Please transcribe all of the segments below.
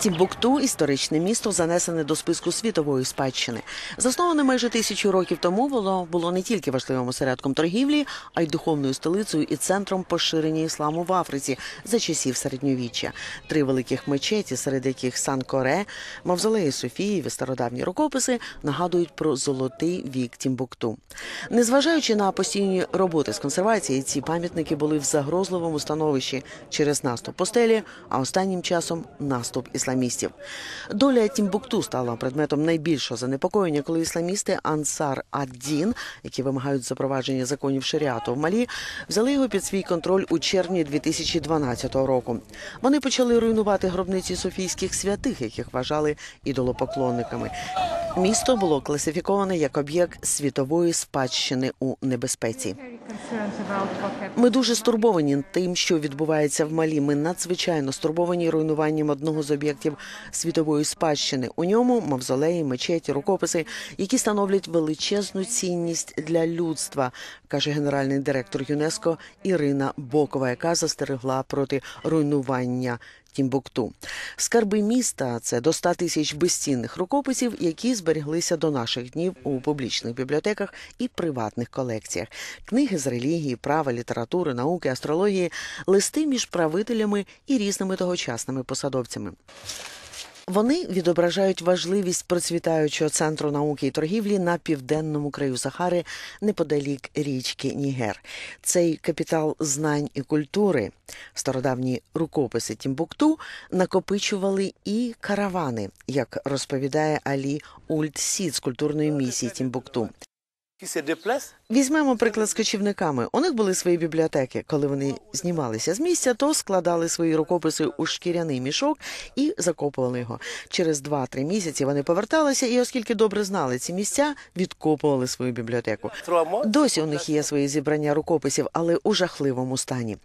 Тімбукту історичне місто занесене до списку світової спадщини. Засноване майже тисячу років тому воно було не тільки важливим осередком торгівлі, а й духовною столицею і центром поширення ісламу в Африці за часів середньовіччя. Три великих мечеті, серед яких Сан-Коре, Мавзолеї Софії і стародавні рукописи нагадують про золотий вік Тімбукту. Незважаючи на постійні роботи з консервації, ці пам'ятники були в загрозливому становищі через наступ постелі, а останнім часом наступ ісламістів. Доля Тімбукту стала предметом найбільшого занепокоєння, коли ісламісти Ансар Ад-Дін, які вимагають запровадження законів шаріату в Малі, взяли його під свій контроль у червні 2012 року. Вони почали руйнувати гробниці софійських святих, яких вважали ідолопоклонниками. Місто було класифіковане як об'єкт світової спадщини у небезпеці. Ми дуже стурбовані тим, що відбувається в Малі. Ми надзвичайно стурбовані руйнуванням одного з об'єктів світової спадщини. У ньому мавзолеї, мечеті, рукописи, які становлять величезну цінність для людства, каже генеральний директор ЮНЕСКО Ірина Бокова, яка застерегла проти руйнування. Тімбукту. Скарби міста це до 100 тисяч безцінних рукописів, які зберіглися до наших днів у публічних бібліотеках і приватних колекціях. Книги з релігії, права, літератури, науки, астрології, листи між правителями і різними тогочасними посадовцями. Вони відображають важливість процвітаючого центру науки і торгівлі на південному краю Сахари неподалік річки Нігер. Цей капітал знань і культури, стародавні рукописи Тімбукту накопичували і каравани, як розповідає Алі Ульт Сід з культурної місії Тімбукту. Візьмемо приклад з кочівниками. У них були свої бібліотеки. Коли вони знімалися з місця, то складали свої рукописи у шкіряний мішок і закопували його. Через 2-3 місяці вони поверталися, і, оскільки добре знали ці місця, відкопували свою бібліотеку. Досі у них є свої зібрання рукописів, але у жахливому стані.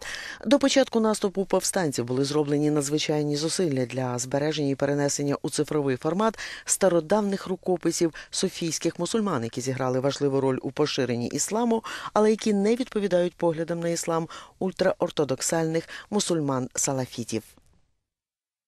До початку наступу повстанців були зроблені надзвичайні зусилля для збереження і перенесення у цифровий формат стародавних рукописів софійських мусульман, які зіграли важливу роль у поширенні ісламу, але які не відповідають поглядам на іслам ультраортодоксальних мусульман-салафітів.